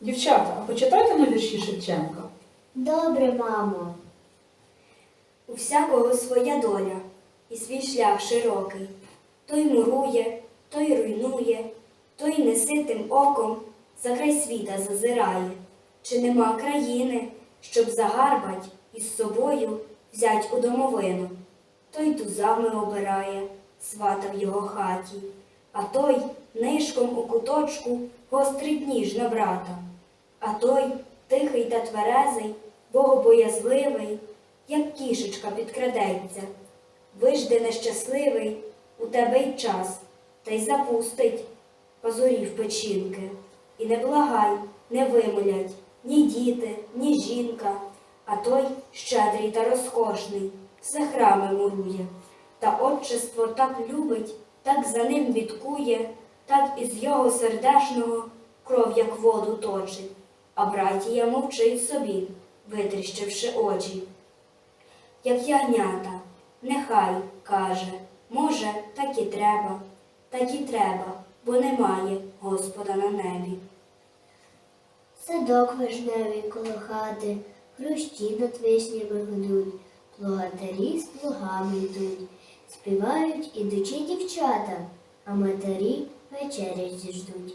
Дівчата, а почитайте на вірші Шевченка. Добре, мамо. У всякого своя доля і свій шлях широкий. Той мурує, той руйнує, той неситим оком за край світа зазирає. Чи нема країни, щоб загарбать із собою взять у домовину? Той тузами обирає, свата в його хаті, а той нишком у куточку гострить ніж на брата. А той тихий та тверезий, богобоязливий, як кішечка підкрадеться. Вижди нещасливий у тебе й час, та й запустить пазурів печінки. І не благай, не вимолять ні діти, ні жінка, а той щедрий та розкошний, все храми мурує. Та отчество так любить, так за ним відкує, так із його сердешного кров, як воду точить, а братія мовчить собі, витріщивши очі. Як ягнята, нехай, каже, може, так і треба, так і треба, бо немає Господа на небі. Садок вишневий коло хати, хрущі над вишнями гудуть, плугатарі з плугами йдуть, співають ідучі дівчата, а матері вечерять зіждуть.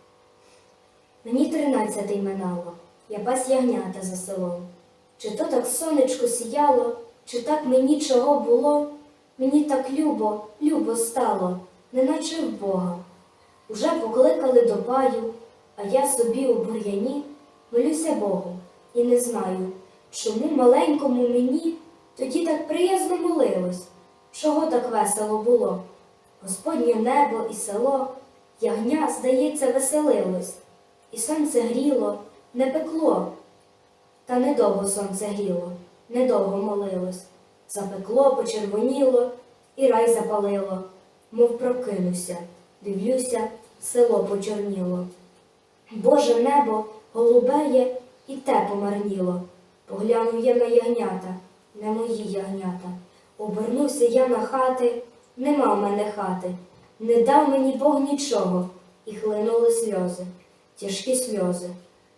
Мені тринадцятий минало, я пас ягнята за селом. Чи то так сонечко сіяло, чи так мені чого було, мені так любо, любо стало, неначе в Бога. Уже покликали до паю, а я собі у бур'яні молюся Богу і не знаю, чому маленькому мені тоді так приязно молилось, чого так весело було. Господнє небо і село, ягня, здається, веселилось, і сонце гріло, не пекло. Та недовго сонце гріло, недовго молилось. Запекло, почервоніло і рай запалило, мов прокинуся, дивлюся, село почорніло. Боже небо голубеє і те помарніло. Поглянув я на ягнята, не мої ягнята. Обернувся я на хати, нема в мене хати, не дав мені Бог нічого, і хлинули сльози, тяжкі сльози.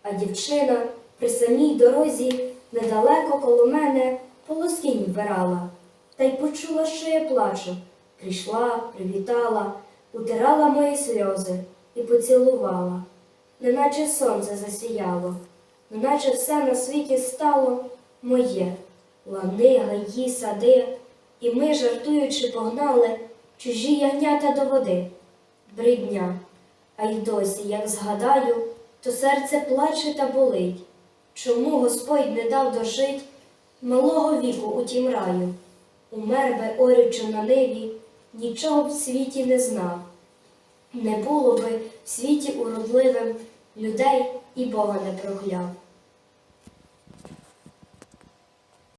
А дівчина при самій дорозі недалеко коло мене полоскінь вбирала, та й почула, що я плачу. Прийшла, привітала, утирала мої сльози і поцілувала, неначе сонце засіяло, неначе все на світі стало моє, лани, гаї, сади, і ми, жартуючи, погнали чужі ягнята до води. Бридня, а й досі, як згадаю, то серце плаче та болить. Чому Господь не дав дожить малого віку у тім раю? Умер би, орючи на ниві, нічого б в світі не знав. Не було би в світі уродливим людей і Бога не прокляв.